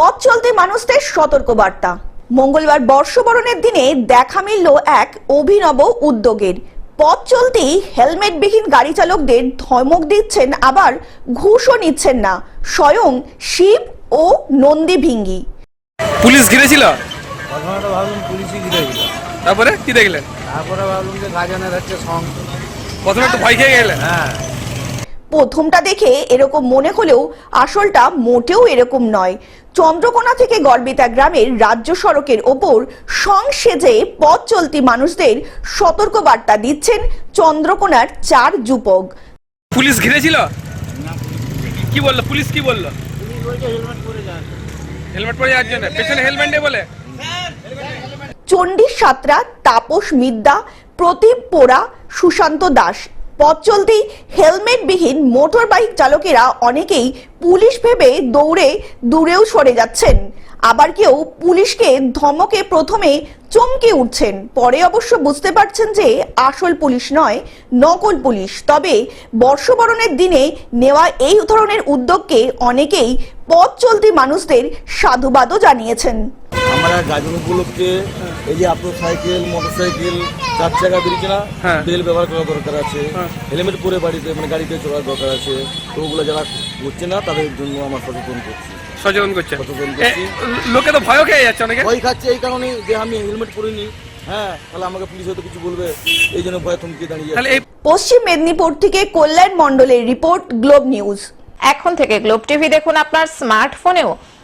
পথ চলতে মানুষদের সতর্কবার্তা। মঙ্গলবার বর্ষবরণের দিনে দেখা মিলল এক অভিনব উদ্যোগের। পথ চলতেই হেলমেটবিহীন গাড়ি চালকদের ধমক দিচ্ছেন আবার ঘুষও নিচ্ছেন না স্বয়ং শিব ও নন্দী ভিঙ্গি। পুলিশ ঘিরেছিল? প্রথমে তো ভাবলাম পুলিশই ঘিরেছিল তারপরে কি দেখলেন? তারপরে ভাবলাম যে গাজনের হচ্ছে সং প্রথমে একটু ভয় খেয়ে গেলেন? হ্যাঁ। প্রথমটা দেখে এরকম মনে হলেও আসলটা মোটেও এরকম নয়। চন্দ্রকোনা থেকে গড়বেতা গ্রামের রাজ্য সড়কের ওপর সং সেজে পথ চলতি মানুষদের সতর্ক বার্তা দিচ্ছেন চন্দ্রকোনার চার যুবক। পুলিশ ঘিরেছিল? কি বলল? পুলিশ কি বলল? হেলমেট পরে যাওয়ার জন্য। পেছনে হেলমেট নেই বলে। চণ্ডী সাঁতরা তাপস মিদ্যা প্রদীপ পোড়া সুশান্ত দাস। পথ চলতেই হেলমেটবিহীন মোটর বাইক চালকেরা অনেকেই পুলিশ ভেবে দৌড়ে দূরেও সরে যাচ্ছেন। আবার কেউ পুলিশকে ধমকে প্রথমে চমকে উঠছেন। পরে অবশ্য বুঝতে পারছেন যে আসল পুলিশ নয়, নকল পুলিশ। তবে বর্ষবরণের দিনে নেওয়া এই ধরনের উদ্যোগকে অনেকেই পথ চলতি মানুষদের সাধুবাদও জানিয়েছেন। আমরা গাজন উপলক্ষে এই যে আপনার সাইকেল মোটর সাইকেল চার চাকা বেরিয়েছে না হ্যাঁ। তেল ব্যবহার করা দরকার আছে। হেলমেট পরে বাড়িতে মানে গাড়িতে চলার দরকার আছে। তো ওগুলো যারা করছে না তাদের জন্য আমরা সচেতন করছি। সচেতন করছে। সচেতন লোকে তো ভয়ও খেয়ে যাচ্ছে অনেকে। ভয় খাচ্ছে এই কারণে যে আমি হেলমেট পরিনি। হ্যাঁ তাহলে আমাকে পুলিশ হয়তো কিছু বলবে। এই জন্য ভয় থমকে দাঁড়িয়ে পশ্চিম মেদিনীপুর থেকে কল্যাণ মণ্ডলের রিপোর্ট গ্লোব নিউজ। এখন থেকে গ্লোব টিভি দেখুন আপনার স্মার্টফোনেও।